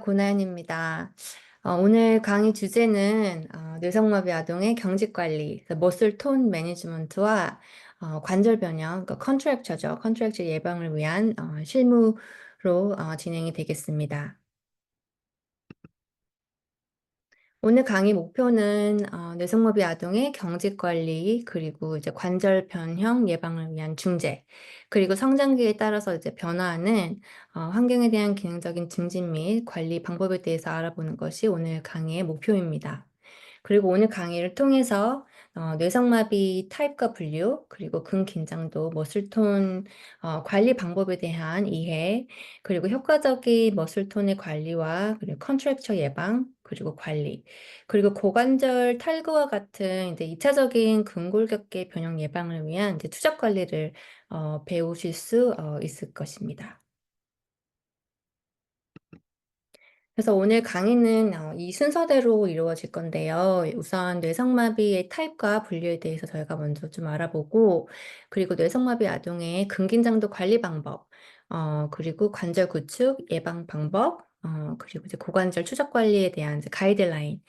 고나연입니다. 어, 오늘 강의 주제는 어, 뇌성마비 아동의 경직관리, 머슬 톤 매니지먼트와 어, 관절 변형, 그러니까 컨트랙처죠. 컨트랙처 예방을 위한 어, 실무로 어, 진행이 되겠습니다. 오늘 강의 목표는 어, 뇌성마비 아동의 경직 관리 그리고 이제 관절 변형 예방을 위한 중재 그리고 성장기에 따라서 이제 변화하는 어, 환경에 대한 기능적인 증진 및 관리 방법에 대해서 알아보는 것이 오늘 강의의 목표입니다. 그리고 오늘 강의를 통해서 어, 뇌성마비 타입과 분류, 그리고 근긴장도 머슬톤 어, 관리 방법에 대한 이해, 그리고 효과적인 머슬톤의 관리와 그리고 컨트랙처 예방, 그리고 관리, 그리고 고관절 탈구와 같은 이제 2차적인 근골격계 변형 예방을 위한 이제 투적 관리를 어, 배우실 수 어, 있을 것입니다. 그래서 오늘 강의는 어, 이 순서대로 이루어질 건데요. 우선 뇌성마비의 타입과 분류에 대해서 저희가 먼저 좀 알아보고, 그리고 뇌성마비 아동의 근긴장도 관리 방법, 어, 그리고 관절 구축 예방 방법, 어, 그리고 이제 고관절 추적 관리에 대한 이제 가이드라인이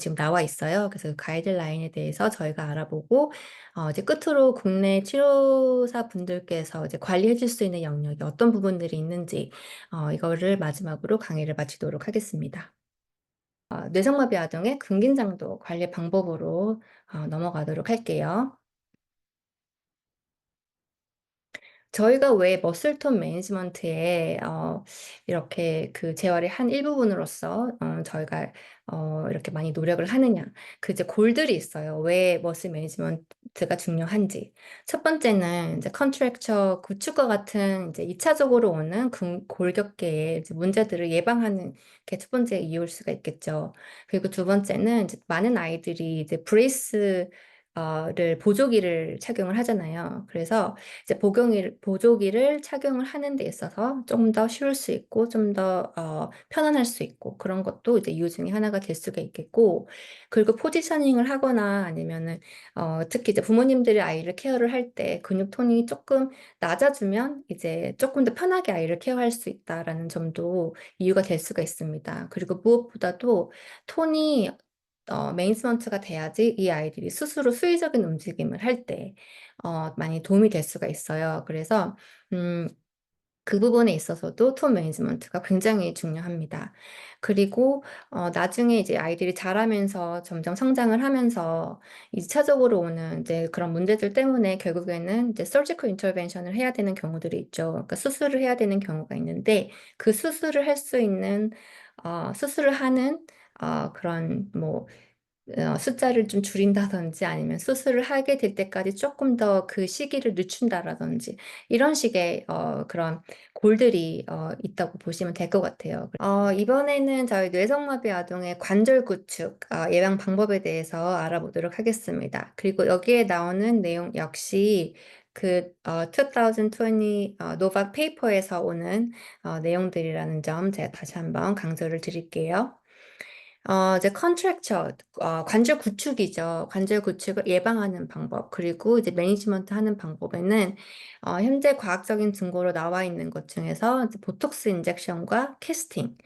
지금 나와 있어요. 그래서 그 가이드라인에 대해서 저희가 알아보고, 어, 이제 끝으로 국내 치료사 분들께서 이제 관리해 줄 수 있는 영역이 어떤 부분들이 있는지, 어, 이거를 마지막으로 강의를 마치도록 하겠습니다. 어, 뇌성마비 아동의 근긴장도 관리 방법으로 어, 넘어가도록 할게요. 저희가 왜 머슬톤 매니지먼트에 어, 이렇게 그 재활의 한 일부분으로서 어, 저희가 어, 이렇게 많이 노력을 하느냐. 그 이제 골들이 있어요. 왜 머슬 매니지먼트가 중요한지. 첫 번째는 이제 컨트랙처 구축과 같은 이제 2차적으로 오는 근- 골격계의 이제 문제들을 예방하는 게 첫 번째 이유일 수가 있겠죠. 그리고 두 번째는 이제 많은 아이들이 이제 브레이스 를 보조기를 착용을 하잖아요. 그래서 이제 보경이, 보조기를 착용을 하는 데 있어서 좀더 쉬울 수 있고 좀 더 어, 편안할 수 있고 그런 것도 이제 이유 중에 하나가 될 수가 있겠고 그리고 포지셔닝을 하거나 아니면은 어, 특히 이제 부모님들이 아이를 케어를 할 때 근육 톤이 조금 낮아주면 이제 조금 더 편하게 아이를 케어할 수 있다라는 점도 이유가 될 수가 있습니다. 그리고 무엇보다도 톤이 어, 매니지먼트가 돼야지 이 아이들이 스스로 수의적인 움직임을 할 때, 어, 많이 도움이 될 수가 있어요. 그래서, 음, 그 부분에 있어서도 톤 매니지먼트가 굉장히 중요합니다. 그리고, 어, 나중에 이제 아이들이 자라면서 점점 성장을 하면서 2차적으로 오는 이제 그런 문제들 때문에 결국에는 이제 서지컬 인터벤션을 해야 되는 경우들이 있죠. 그러니까 수술을 해야 되는 경우가 있는데 그 수술을 할 수 있는, 어, 수술을 하는 어, 그런 뭐 어, 숫자를 좀 줄인다든지 아니면 수술을 하게 될 때까지 조금 더 그 시기를 늦춘다라든지 이런 식의 어, 그런 골들이 어, 있다고 보시면 될 것 같아요. 어, 이번에는 저희 뇌성마비 아동의 관절 구축 어, 예방 방법에 대해서 알아보도록 하겠습니다. 그리고 여기에 나오는 내용 역시 그 어, 2020 어, 노박 페이퍼에서 오는 어, 내용들이라는 점 제가 다시 한번 강조를 드릴게요. 어, 이제 컨트랙처, 어, 관절 구축이죠. 관절 구축을 예방하는 방법, 그리고 이제 매니지먼트 하는 방법에는, 어, 현재 과학적인 증거로 나와 있는 것 중에서 이제 보톡스 인젝션과 캐스팅,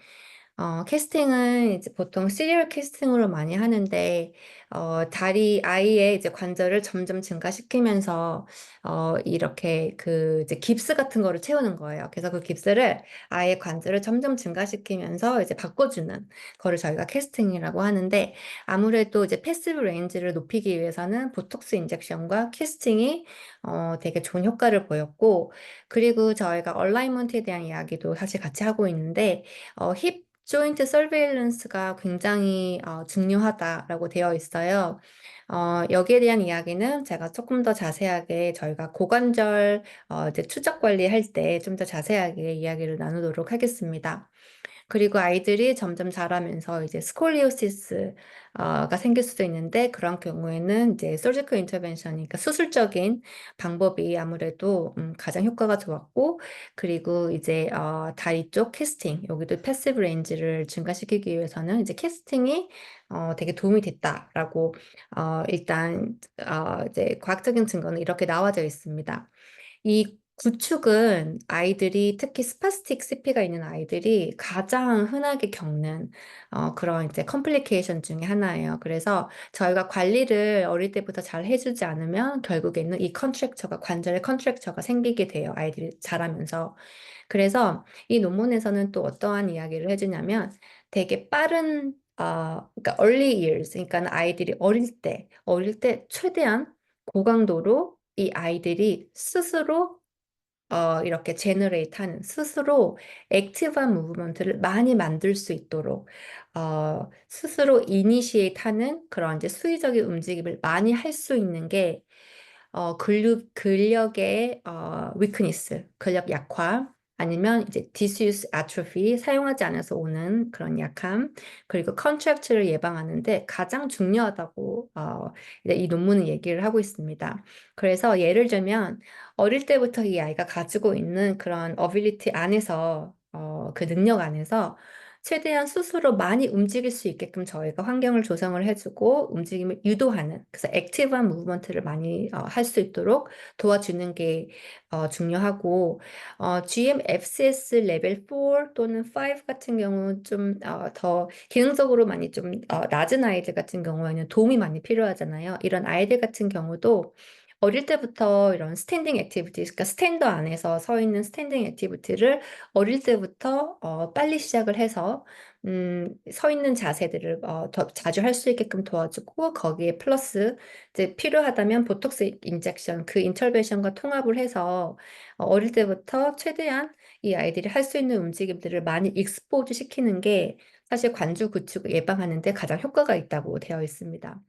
어, 캐스팅은 이제 보통 시리얼 캐스팅으로 많이 하는데, 어, 다리 아이의 이제 관절을 점점 증가시키면서, 어, 이렇게 그 이제 깁스 같은 거를 채우는 거예요. 그래서 그 깁스를 아이의 관절을 점점 증가시키면서 이제 바꿔주는 거를 저희가 캐스팅이라고 하는데, 아무래도 이제 패시브 레인지를 높이기 위해서는 보톡스 인젝션과 캐스팅이 어, 되게 좋은 효과를 보였고, 그리고 저희가 얼라이먼트에 대한 이야기도 사실 같이 하고 있는데, 어, 힙 조인트 서베일런스가 굉장히 어, 중요하다라고 되어 있어요. 어, 여기에 대한 이야기는 제가 조금 더 자세하게 저희가 고관절 어, 이제 추적 관리할 때 좀 더 자세하게 이야기를 나누도록 하겠습니다. 그리고 아이들이 점점 자라면서 이제 스콜리오시스가 생길 수도 있는데 그런 경우에는 이제 서지컬 인터벤션, 그러니까 수술적인 방법이 아무래도 음, 가장 효과가 좋았고 그리고 이제 어, 다리 쪽 캐스팅, 여기도 패시브 레인지를 증가시키기 위해서는 이제 캐스팅이 어, 되게 도움이 됐다라고 어, 일단 어, 이제 과학적인 증거는 이렇게 나와져 있습니다. 이 구축은 아이들이 특히 스파스틱 CP가 있는 아이들이 가장 흔하게 겪는 어, 그런 이제 컴플리케이션 중에 하나예요. 그래서 저희가 관리를 어릴 때부터 잘 해주지 않으면 결국에는 이 컨트랙처가 관절의 컨트랙처가 생기게 돼요. 아이들이 자라면서. 그래서 이 논문에서는 또 어떠한 이야기를 해주냐면 되게 빠른 어, 그러니까 early years, 그러니까 아이들이 어릴 때, 어릴 때 최대한 고강도로 이 아이들이 스스로 어, 이렇게 제너레이트 하는 스스로 액티브한 무브먼트를 많이 만들 수 있도록 어, 스스로 이니시에이트 하는 그런 이제 수의적인 움직임을 많이 할 수 있는 게 어, 근육, 근력의 어, 위크니스, 근력 약화, 아니면 이제 디스유스 아트로피, 사용하지 않아서 오는 그런 약함, 그리고 컨트랙트를 예방하는데 가장 중요하다고 어, 이제 이 논문은 얘기를 하고 있습니다. 그래서 예를 들면 어릴 때부터 이 아이가 가지고 있는 그런 어빌리티 안에서 어, 그 능력 안에서 최대한 스스로 많이 움직일 수 있게끔 저희가 환경을 조성을 해주고 움직임을 유도하는 그래서 액티브한 무브먼트를 많이 어, 할 수 있도록 도와주는 게 어, 중요하고 어, GMFCS 레벨 4 또는 5 같은 경우 좀더 기능적으로 많이 좀 어, 낮은 아이들 같은 경우에는 도움이 많이 필요하잖아요. 이런 아이들 같은 경우도 어릴 때부터 이런 스탠딩 액티비티, 그러니까 스탠더 안에서 서 있는 스탠딩 액티비티를 어릴 때부터 어, 빨리 시작을 해서 음, 서 있는 자세들을 어, 더 자주 할 수 있게끔 도와주고 거기에 플러스 이제 필요하다면 보톡스 인젝션 그 인터벤션과 통합을 해서 어, 어릴 때부터 최대한 이 아이들이 할 수 있는 움직임들을 많이 익스포즈 시키는 게 사실 관주 구축을 예방하는 데 가장 효과가 있다고 되어 있습니다.